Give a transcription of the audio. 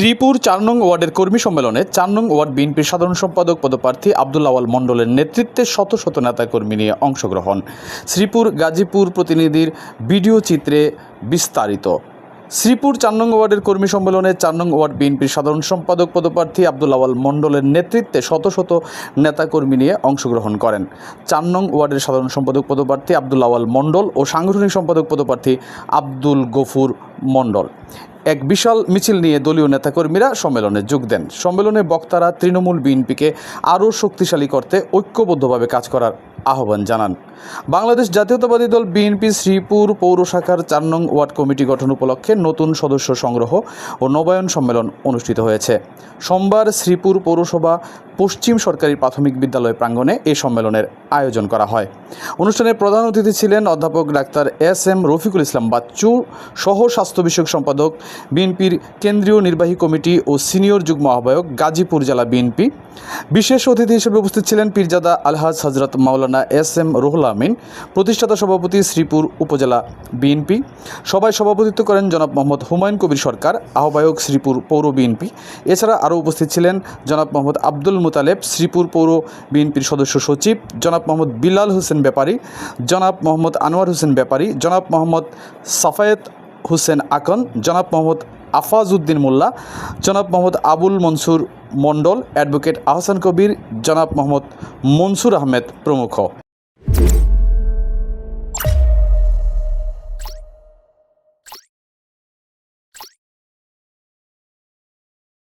শ্রীপুর চার নং ওয়ার্ডের কর্মী সম্মেলনে চার নং ওয়ার্ড বিএনপির সাধারণ সম্পাদক পদপ্রার্থী আবদুল্লাওয়াল মণ্ডলের নেতৃত্বে শত শত নেতাকর্মী নিয়ে অংশগ্রহণ। শ্রীপুর গাজীপুর প্রতিনিধির ভিডিও চিত্রে বিস্তারিত। শ্রীপুর চার নং ওয়ার্ডের কর্মী সম্মেলনে চার নং ওয়ার্ড বিএনপির সাধারণ সম্পাদক পদপ্রার্থী আব্দুল আওয়াল মণ্ডলের নেতৃত্বে শত শত নেতাকর্মী নিয়ে অংশগ্রহণ করেন। চার নং ওয়ার্ডের সাধারণ সম্পাদক পদপ্রার্থী আব্দুল আওয়াল মণ্ডল ও সাংগঠনিক সম্পাদক পদপ্রার্থী আব্দুল গফুর মণ্ডল। এক বিশাল মিছিল নিয়ে দলীয় নেতাকর্মীরা সম্মেলনে যোগ দেন। সম্মেলনে বক্তারা তৃণমূল বিএনপিকে আরও শক্তিশালী করতে ঐক্যবদ্ধভাবে কাজ করার আহ্বান জানান। বাংলাদেশ জাতীয়তাবাদী দল বিএনপি শ্রীপুর পৌর শাখার চার নং ওয়ার্ড কমিটি গঠন উপলক্ষে নতুন সদস্য সংগ্রহ ও নবায়ন সম্মেলন অনুষ্ঠিত হয়েছে। সোমবার শ্রীপুর পৌরসভা পশ্চিম সরকারি প্রাথমিক বিদ্যালয় প্রাঙ্গণে এই সম্মেলনের আয়োজন করা হয়। অনুষ্ঠানে প্রধান অতিথি ছিলেন অধ্যাপক doctor S M Rafiqul Islam Bachchu, সহ স্বাস্থ্য বিষয়ক সম্পাদক বিএনপির কেন্দ্রীয় নির্বাহী কমিটি ও সিনিয়র যুগ্ম আহ্বায়ক গাজীপুর জেলা বিএনপি। বিশেষ অতিথি হিসেবে উপস্থিত ছিলেন পীরজাদা আলহাজ হজরত মাওলানা এস এম রুহুল আমিন, প্রতিষ্ঠাতা সভাপতি শ্রীপুর উপজেলা বিএনপি। সভায় সভাপতিত্ব করেন জনাব মোহাম্মদ হুমায়ুন কবির সরকার, আহ্বায়ক শ্রীপুর পৌর বিএনপি। এছাড়া আরও উপস্থিত ছিলেন জনাব মোহাম্মদ আব্দুল মুতালেব, শ্রীপুর পৌর বিএনপির সদস্য সচিব, জনাব মোহাম্মদ বিলাল হোসেন ব্যাপারী, জনাব মোহাম্মদ আনোয়ার হোসেন ব্যাপারী, জনাব মোহাম্মদ সাফায়েত হোসেন আকন, জনাব মোহাম্মদ আফাজ উদ্দিন মোল্লা, জনাব মোহাম্মদ আবুল মনসুর মণ্ডল, অ্যাডভোকেট আহসান কবির, জনাব মোহাম্মদ মনসুর আহমেদ প্রমুখ।